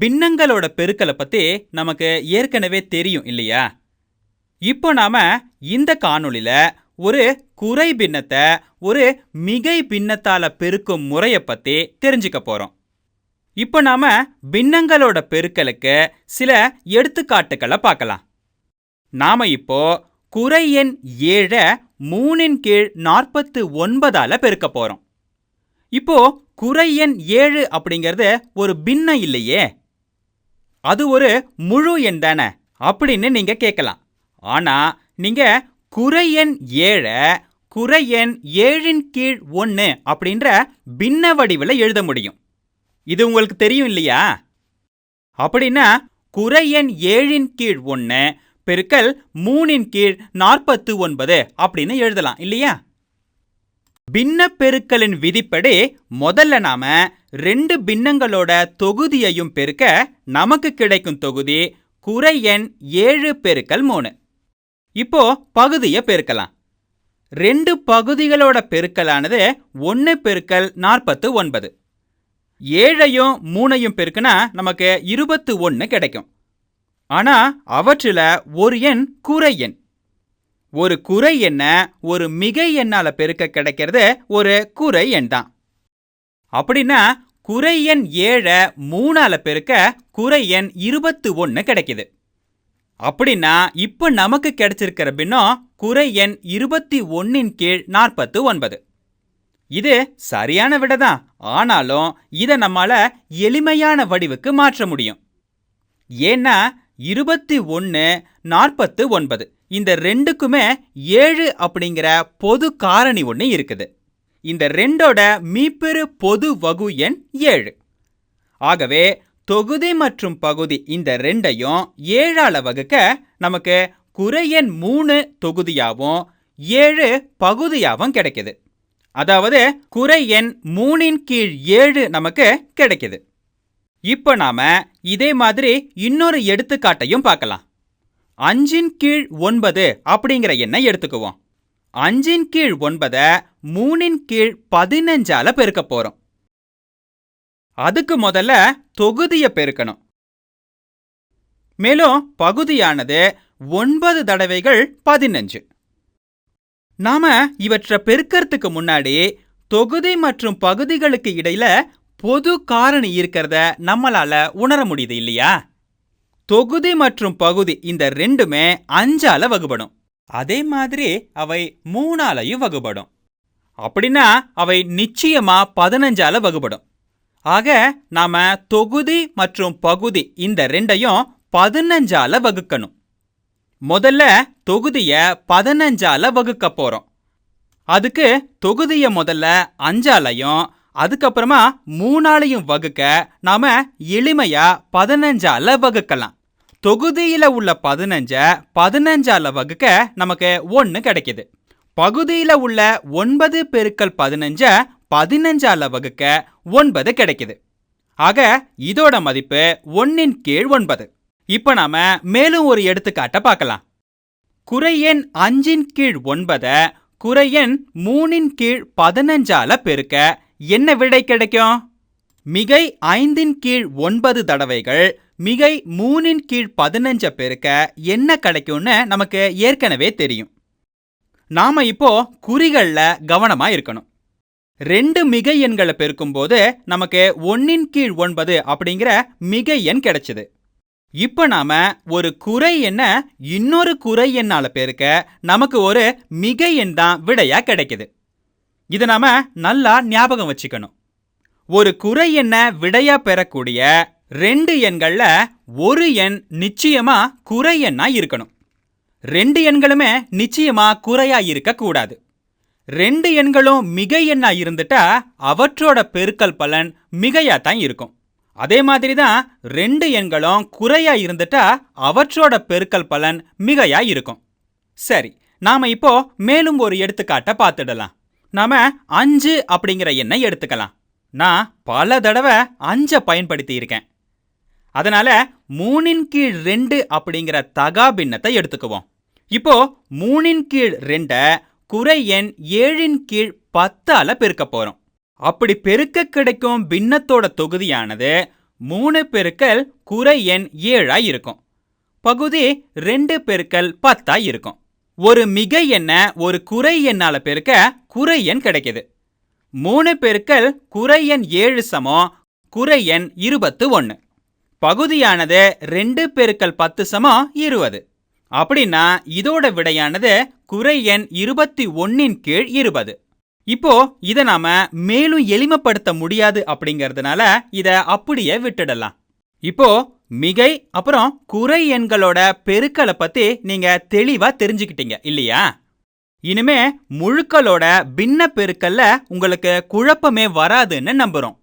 பின்னங்களோட பெருக்களை பத்தி நமக்கு ஏற்கனவே தெரியும் இல்லையா? இப்போ நாம இந்த காணொளியில ஒரு குறை பின்னத்தை ஒரு மிகை பின்னத்தால பெருக்கும் முறையை பத்தி தெரிஞ்சுக்க போறோம். இப்போ நாம பின்னங்களோட பெருக்கலுக்கு சில எடுத்துக்காட்டுகளை பார்க்கலாம். நாம இப்போ குறை எண் ஏழை மூணின் கீழ் நாற்பத்து ஒன்பதால பெருக்க போறோம். இப்போ குறை எண் ஏழு அப்படிங்கிறது ஒரு பின்னம் இல்லையே. அது ஒரு முழு எண் தானே? அப்படின்னு நீங்க கேட்கலாம். ஆனா நீங்க குறை எண் ஏழை குறை எண் ஏழின் கீழ் ஒன்று அப்படின்ற பின்ன வடிவில் எழுத முடியும். இது உங்களுக்கு தெரியும் இல்லையா? அப்படின்னா குறை எண் ஏழின் கீழ் ஒன்று பெருக்கல் மூணின் கீழ் நாற்பத்து ஒன்பது அப்படின்னு எழுதலாம் இல்லையா? பின்ன பெருக்கலின் விதிப்படி முதல்ல நாம ரெண்டு பின்னங்களோட தொகுதியையும் பெருக்க நமக்கு கிடைக்கும் தொகுதி குறை எண் ஏழு பெருக்கல் மூணு. இப்போ பகுதியை பெருக்கலாம். ரெண்டு பகுதிகளோட பெருக்கலானது ஒன்று பெருக்கல் நாற்பத்து ஒன்பது. ஏழையும் மூணையும் பெருக்குனா நமக்கு இருபத்து ஒன்று கிடைக்கும். ஆனா அவற்றில் ஒரு எண் குறை எண். ஒரு குறை என்ன ஒரு மிகை எண்ணால பெருக்க கிடைக்கிறது ஒரு குறை எண் தான். அப்படின்னா குறை எண் ஏழை மூணால பெருக்க குறை எண் இருபத்து ஒன்று கிடைக்குது. அப்படின்னா இப்போ நமக்கு கிடைச்சிருக்கிற பின்னம் குறை எண் இருபத்தி ஒன்னின் கீழ் நாற்பத்து ஒன்பது இது சரியான விட தான் ஆனாலும் இதை நம்மால எளிமையான வடிவுக்கு மாற்ற முடியும். ஏன்னா இருபத்தி ஒன்று நாற்பத்து ஒன்பது இந்த ரெண்டுக்குமே ஏழு அப்படிங்கிற பொது காரணி ஒன்று இருக்குது. இந்த ரெண்டோட மீப்பெரு பொது வகு எண் ஏழு. ஆகவே தொகுதி மற்றும் பகுதி இந்த ரெண்டையும் ஏழால வகுக்க நமக்கு குறையெண் மூணு தொகுதியாகவும் ஏழு பகுதியாகவும் கிடைக்குது. அதாவது குறை எண் மூணின் கீழ் ஏழு நமக்கு கிடைக்குது. இப்போ நாம இதே மாதிரி இன்னொரு எடுத்துக்காட்டையும் பார்க்கலாம். அஞ்சின் கீழ் ஒன்பது அப்படிங்கிற எண்ணை எடுத்துக்குவோம். அஞ்சின் கீழ் ஒன்பதை மூணின் கீழ் பதினஞ்சால பெருக்க போறோம். அதுக்கு முதல்ல தொகுதியை பெருக்கணும். மேலும் பகுதியானது ஒன்பது தடவைகள் பதினஞ்சு. நாம இவற்றை பெருக்கறதுக்கு முன்னாடி தொகுதி மற்றும் பகுதிகளுக்கு இடையில பொது காரணி இருக்கிறத நம்மளால உணர முடியுது இல்லையா? தொகுதி மற்றும் பகுதி இந்த ரெண்டுமே அஞ்சால வகுபடும். அதே மாதிரி அவை மூணாலையும் வகுபடும். அப்படின்னா அவை நிச்சயமா பதினஞ்சால வகுபடும். ஆக நாம தொகுதி மற்றும் பகுதி இந்த ரெண்டையும் பதினஞ்சால வகுக்கணும். முதல்ல தொகுதிய பதினஞ்சால வகுக்க போறோம். அதுக்கு தொகுதிய முதல்ல அஞ்சாலையும் அதுக்கப்புறமா மூணாலையும் வகுக்க நாம எளிமையா பதினஞ்சால வகுக்கலாம். தொகுதியில உள்ள பதினஞ்ச பதினஞ்சால வகுக்க நமக்கு ஒன்று கிடைக்குது. பகுதியில உள்ள ஒன்பது பெருக்கல் பதினஞ்ச பதினஞ்சால வகுக்க ஒன்பது கிடைக்குது. ஆக இதோட மதிப்பு ஒன்னின் கீழ் ஒன்பது. இப்ப நாம மேலும் ஒரு எடுத்துக்காட்ட பார்க்கலாம். குறையெண் அஞ்சின் கீழ் ஒன்பத குறையெண் மூணின் கீழ் பதினஞ்சால பெருக்க என்ன விடை கிடைக்கும்? மிகை ஐந்தின் கீழ் ஒன்பது தடவைகள் மிகை மூணின் கீழ் பதினஞ்ச பெருக்க என்ன கிடைக்கும்னு நமக்கு ஏற்கனவே தெரியும். நாம இப்போ குறிகள்ல கவனமா இருக்கணும். ரெண்டு மிகை எண்களை பெருக்கும்போது நமக்கு ஒன்னின் கீழ் ஒன்பது அப்படிங்கிற மிகை எண் கிடைச்சது. இப்ப நாம ஒரு குறை எண்ணை இன்னொரு குறை எண்ணால் பெருக்க நமக்கு ஒரு மிகை எண் தான் விடையா கிடைக்குது. இதை நாம நல்லா ஞாபகம் வச்சுக்கணும். ஒரு குறை எண்ணை விடையா பெறக்கூடிய ரெண்டு எண்கள்ல ஒரு எண் நிச்சயமா குறை எண்ணா இருக்கணும். ரெண்டு எண்களுமே நிச்சயமா குறையா இருக்கக்கூடாது ரெண்டு எண்களும் மிகை எண்ணா இருந்துட்டா அவற்றோட பெருக்கல் பலன் மிகையா தான் இருக்கும். அதே மாதிரி தான் ரெண்டு எண்களும் குறையா இருந்துட்டா அவற்றோட பெருக்கல் பலன் மிகையா இருக்கும். சரி நாம இப்போ மேலும் ஒரு எடுத்துக்காட்டை பார்த்துடலாம். நாம அஞ்சு அப்படிங்கிற எண்ணை எடுத்துக்கலாம். நான் பல தடவை அஞ்சை பயன்படுத்தி இருக்கேன் அதனால மூணின் கீழ் ரெண்டு அப்படிங்கிற தகா பின்னத்தை எடுத்துக்குவோம். இப்போ மூணின் கீழ் ரெண்டை குறை எண் ஏழின் கீழ் பத்தால பெருக்க போறோம். அப்படி பெருக்க கிடைக்கும் பின்னத்தோட தொகுதியானது மூணு பெருக்கல் குறை எண் ஏழா இருக்கும். பகுதி ரெண்டு பெருக்கல் பத்தா இருக்கும். ஒரு மிகை எண்ணை ஒரு குறை எண்ணால பெருக்க குறை எண் கிடைக்குது. மூணு பெருக்கல் குறை எண் ஏழு சமம் குறை எண் இருபத்து ஒன்று பகுதியானது ரெண்டு பெருக்கல் பத்து சமம் இருபது. அப்படின்னா இதோட விடையானது குறை எண் இருபத்தி ஒன்னின் கீழ் இருபது. இப்போ இதை நாம மேலும் எளிமைப்படுத்த முடியாது அப்படிங்கறதுனால இத அப்படியே விட்டுடலாம். இப்போ மிகை அப்புறம் குறை எண்களோட பெருக்களை பத்தி நீங்க தெளிவா தெரிஞ்சுக்கிட்டீங்க இல்லையா? இனிமே முழுக்களோட பின்ன பெருக்கல்ல உங்களுக்கு குழப்பமே வராதுன்னு நம்புறோம்.